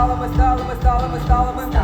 стали, ми стали, ми стали, ми стали, ми стали.